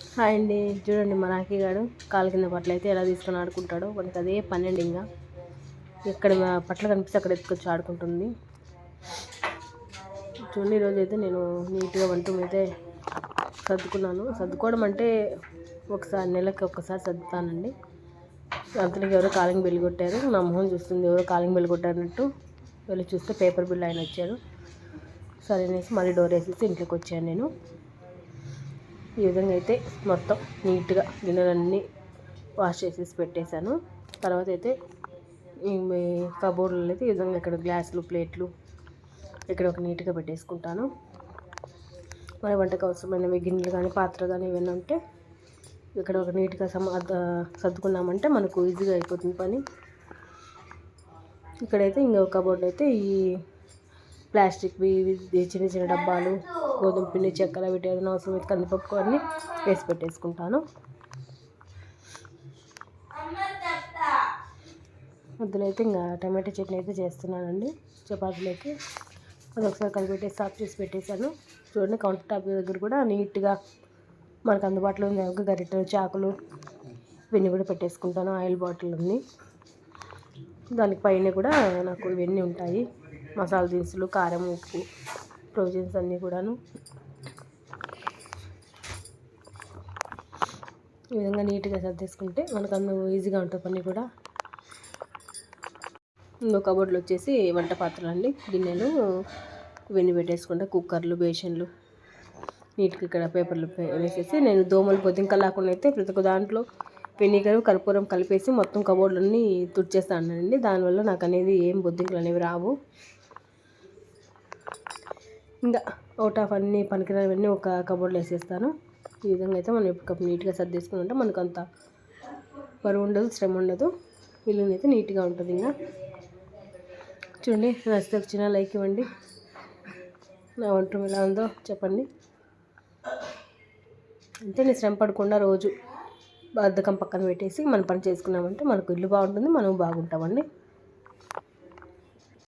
Hi అండి. చూడండి మా రాఖీ గారు కాలు కింద బట్టలు అయితే ఎలా తీసుకొని ఆడుకుంటాడో. మనకి అదే పన్నెండు ఇంకా. ఎక్కడ పట్ల కనిపిస్తే అక్కడ ఎత్తుకొచ్చి ఆడుకుంటుంది. చూడండి ఈరోజు అయితే నేను నీట్గా వంట అయితే సర్దుకున్నాను. సర్దుకోవడం అంటే ఒకసారి నెలకి ఒక్కసారి సర్దుతానండి. అంతలోకి ఎవరో కాలింగ్ బెల్ కొట్టారు. నా మొహం చూస్తుంది ఎవరో కాలింగ్ బెల్ కొట్టారన్నట్టు వెళ్ళి చూస్తే పేపర్ బిల్ ఆయన వచ్చారు. సరే అనేసి మళ్ళీ డోర్ వేసేసి ఇంట్లోకి వచ్చాను నేను. ఈ విధంగా అయితే మొత్తం నీట్గా గిన్నెలన్నీ వాష్ చేసేసి పెట్టేశాను. తర్వాత అయితే ఈ కబోర్డ్లో అయితే ఈ విధంగా ఇక్కడ గ్లాసులు ప్లేట్లు ఇక్కడ ఒక నీట్గా పెట్టేసుకుంటాను. మరి వంటకు అవసరమైనవి గిన్నెలు కానీ పాత్ర కానీ ఏమైనా ఉంటే ఇక్కడ ఒక నీట్గా సమ సర్దుకున్నామంటే మనకు ఈజీగా అయిపోతుంది పని. ఇక్కడైతే ఇంకొక కబోర్డ్ అయితే ఈ ప్లాస్టిక్వి ఇవి చిన్న చిన్న డబ్బాలు గోధుమ పిండి చక్కెర వీటి ఏదైనా అవసరం అయితే కందిపప్పు అన్నీ వేసి పెట్టేసుకుంటాను. మధ్యలో అయితే ఇంకా టమాటో చట్నీ అయితే చేస్తున్నానండి చపాతీలోకి. అది ఒకసారి కలిపెట్టేసి సాఫ్ చేసి పెట్టేశాను. చూడండి కౌంటర్ టాప్ దగ్గర కూడా నీట్గా మనకు అందుబాటులో ఉన్న ఒక గరిటెలు చాకులు ఇవన్నీ కూడా పెట్టేసుకుంటాను ఆయిల్ బాటిల్ ఉంది దానికి పైన కూడా నాకు ఇవన్నీ ఉంటాయి. మసాలా దినుసులు కారం ఉప్పు ప్రొవిజన్స్ అన్నీ కూడాను. ఈ విధంగా నీట్గా సర్దేసుకుంటే మనకు అందులో ఈజీగా ఉంటుంది పని కూడా. ఇంకో కబోర్డ్లు వచ్చేసి వంట పాత్రలు అండి గిన్నెలు ఇవన్నీ పెట్టేసుకుంటే కుక్కర్లు బేషన్లు. నీట్గా ఇక్కడ పేపర్లు వేసేసి నేను దోమలు బొద్దింక లేకుండా అయితే ప్రతి ఒక్క దాంట్లో వెనిగర్ కర్పూరం కలిపేసి మొత్తం కబోర్డ్లన్నీ తుడిచేస్తానండి. దానివల్ల నాకు అనేది ఏం బొద్దింకలు అనేవి రావు. ఇంకా అవుట్ ఆఫ్ అన్ని పనికిరావన్నీ ఒక కబోర్డ్లో వేసేస్తాను. ఈ విధంగా అయితే మనం ఎప్పటికప్పుడు నీట్గా సర్దేసుకుంటే ఉంటే మనకు అంత బరువు ఉండదు శ్రమ ఉండదు. ఇల్లు అయితే నీట్గా ఉంటుంది ఇంకా. చూడండి నచ్చితే చిన్న లైక్ ఇవ్వండి. నా వంట ఎలా ఉందో చెప్పండి. అంతే నేను శ్రమ పడకుండా రోజు బద్ధకం పక్కన పెట్టేసి మన పని చేసుకున్నామంటే మనకు ఇల్లు బాగుంటుంది మనం బాగుంటామండి.